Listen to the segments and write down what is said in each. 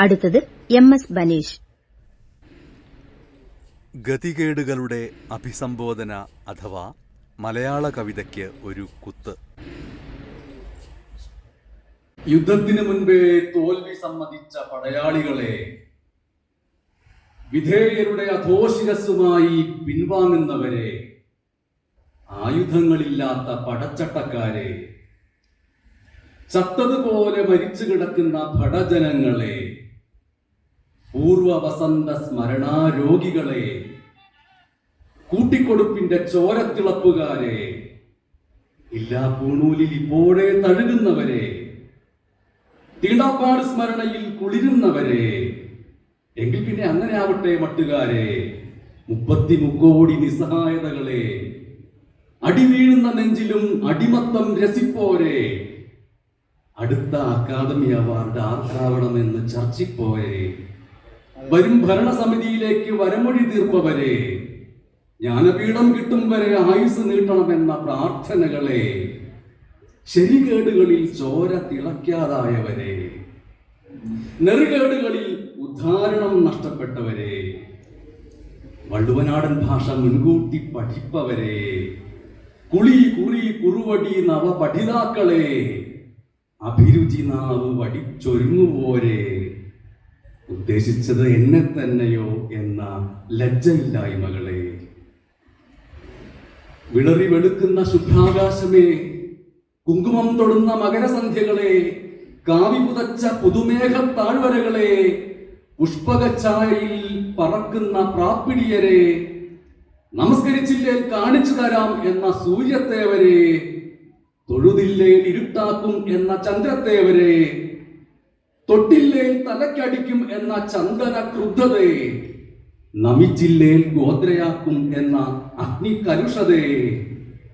അടുത്തത് M S Baneesh. ഗതികേടുകളുടെ അഭിസംബോധന അഥവാ മലയാള കവിതയ്ക്ക് ഒരു കുത്ത്. യുദ്ധത്തിന് മുൻപേ തോൽവി സമ്മതിച്ച പടയാളികളെ വിധേയരുടെ അധോശിരസ്സുമായി പിൻവാങ്ങുന്നവരെ ആയുധങ്ങളില്ലാത്ത പടച്ചട്ടക്കാരെ ചത്തതുപോലെ മരിച്ചു കിടക്കുന്ന ഭടജനങ്ങളെ പൂർവ വസന്ത സ്മരണാരോഗികളെ കൂട്ടിക്കൊടുപ്പിന്റെ ചോരത്തിളപ്പുകാരെ ഇല്ലാ പൂണൂലിൽ ഇപ്പോഴേ തഴുകുന്നവരെ തീണ്ടാപ്പാട് സ്മരണയിൽ കുളിരുന്നവരെ എങ്കിൽ പിന്നെ അങ്ങനെ ആവട്ടെ മട്ടുകാരെ മുപ്പത്തി മുക്കോടി നിസ്സഹായതകളെ അടിവീഴുന്ന നെഞ്ചിലും അടിമത്തം രസിപ്പോരെ അടുത്ത അക്കാദമി അവാർഡ് ആർക്കാവണമെന്ന് ചർച്ചിപ്പോരെ. വരും ഭരണസമിതിയിലേക്ക് വരമൊഴി തീർപ്പവരെ. ജ്ഞാനപീഠം കിട്ടും വരെ ആയുസ് നീട്ടണമെന്ന പ്രാർത്ഥനകളെ ശരികേടുകളിൽ ചോര തിളയ്ക്കാതായവരെ. നെറുകേടുകളിൽ ഉദ്ധാരണം നഷ്ടപ്പെട്ടവരെ. വള്ളുവനാടൻ ഭാഷ മുൻകൂട്ടി പഠിപ്പവരെ. കുളി കുറി കുറുവടി നവ പഠിതാക്കളെ അഭിരുചി നാവ് വടിച്ചൊരുങ്ങുപോരെ ഉദ്ദേശിച്ചത് എന്നെ തന്നെയോ എന്ന ലജ്ജയില്ലായ്മകളെ. വിളറി വെളുക്കുന്ന ശുഭ്രാകാശമേ കുങ്കുമം തൊടുന്ന മകരസന്ധ്യകളെ കാവി പുതച്ച പുതുമേഘ താഴ്വരകളെ പുഷ്പകച്ചായയിൽ പറക്കുന്ന പ്രാപ്പിടിയരെ നമസ്കരിച്ചില്ലേ കാണിച്ചു തരാം എന്ന സൂര്യത്തേവരെ തൊഴുതില്ലേ ഇരുട്ടാക്കും എന്ന ചന്ദ്രത്തേവരെ തൊട്ടില്ലേ തലക്കടിക്കും എന്ന ചന്ദന ക്രുദ്ധതയെ നമിച്ചില്ലേൽ ഗോദ്രയാക്കും എന്ന അഗ്നി കരുഷതയെ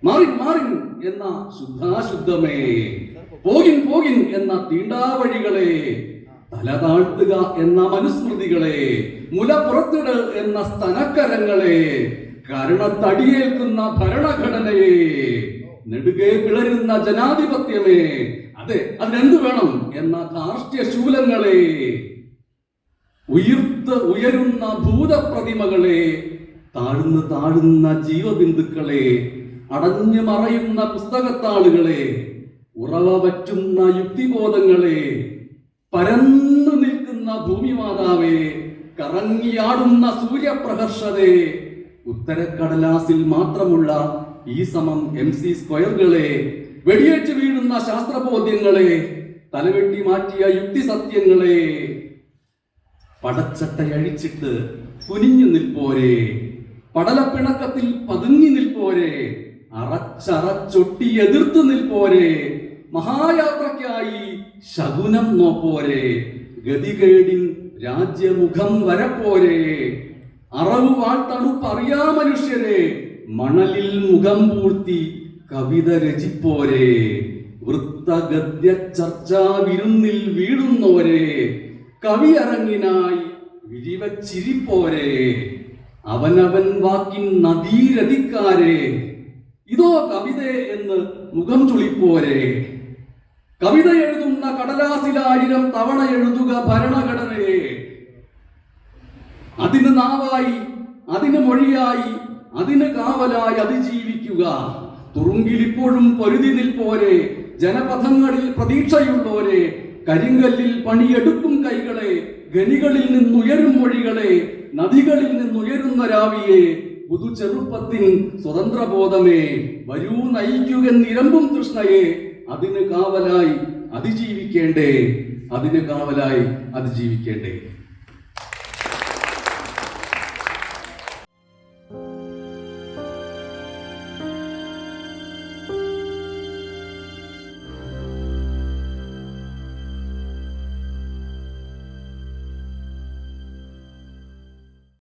മാറിൻ മാറിൻ എന്ന ശുദ്ധാശുദ്ധമേ. പോകിൻ പോകിൻ എന്ന തീണ്ടാവഴികളെ. തല താഴ്ത്തുക എന്ന മനുസ്മൃതികളെ. മുല പുറത്തിടൽ എന്ന സ്തനക്കരങ്ങളെ. കരണത്തടിയേൽക്കുന്ന ഭരണഘടനയെ. നെടുകെ പിളരുന്ന ജനാധിപത്യമേ. അതെ അതിനെന്ത് വേണം? എന്ന ധാർഷ്ട്യ ശൂലങ്ങളെ ഉയർത്ത് ഉയരുന്ന ഭൂതപ്രതിമകളെ താഴ്ന്ന് താഴുന്ന ജീവബിന്ദുക്കളെ അടഞ്ഞു മറയുന്ന പുസ്തകത്താളുകളെ ഉറവ പറ്റുന്ന യുക്തിബോധങ്ങളെ പരന്നു നിൽക്കുന്ന ഭൂമിമാതാവെ കറങ്ങിയാടുന്ന സൂര്യപ്രഹർഷതെ ഉത്തരക്കടലാസിൽ മാത്രമുള്ള ഈ സമം എം സി സ്ക്വയറുകളെ വെടിയേറ്റ് വീഴുന്ന ശാസ്ത്രബോധ്യങ്ങളെ തലവെട്ടി മാറ്റിയ യുക്തിസത്യങ്ങളെ പടച്ചട്ടയഴിച്ചിട്ട് കുനിഞ്ഞു നിൽപ്പോരെ. പടലപ്പിണക്കത്തിൽ പതുങ്ങി നിൽപ്പോരെ. അറച്ചറച്ചൊട്ടി എതിർത്ത് നിൽപ്പോരെ. മഹായാത്രയ്ക്കായി ശകുനം നോപ്പോരെ. ഗതികേടിൻ രാജ്യമുഖം വരപ്പോരെ അറവ് വാഴ്ത്തണുപ്പറിയാ മനുഷ്യരെ. മണലിൽ മുഖം പൂർത്തി കവിത രചിപ്പോരെ വൃത്തഗദ്യ ചർച്ചാ വിരുന്നിൽ വീടുന്നോരെ കവിയറങ്ങിനായി വിരിവച്ചിരിപ്പോരെ. അവനവൻ വാക്കിൻ നദീരതിക്കാരെ ഇതോ കവിത എന്ന് മുഖം ചുളിപ്പോരെ. കവിത എഴുതുന്ന കടലാസിലായിരം തവണ എഴുതുക ഭരണഘടനയെ. അതിന് നാവായി അതിന് മൊഴിയായി അതിന് കാവലായി അതിജീവിക്കുക. തുറുങ്കിൽ ഇപ്പോഴും പൊരുതി നിൽപ്പോരെ ജനപഥങ്ങളിൽ പ്രതീക്ഷയുള്ളോരെ കരിങ്കല്ലിൽ പണിയെടുക്കും കൈകളെ ഗനികളിൽ നിന്നുയരും മൊഴികളെ നദികളിൽ നിന്നുയരുന്ന രാവിയെ പുതുചെറുപ്പത്തിൻ സ്വതന്ത്രബോധമേ വരൂ നയിക്കുക നിരമ്പും കൃഷ്ണയെ അതിന് കാവലായി അതിജീവിക്കേണ്ടേ അതിന് കാവലായി അതിജീവിക്കേണ്ടേ.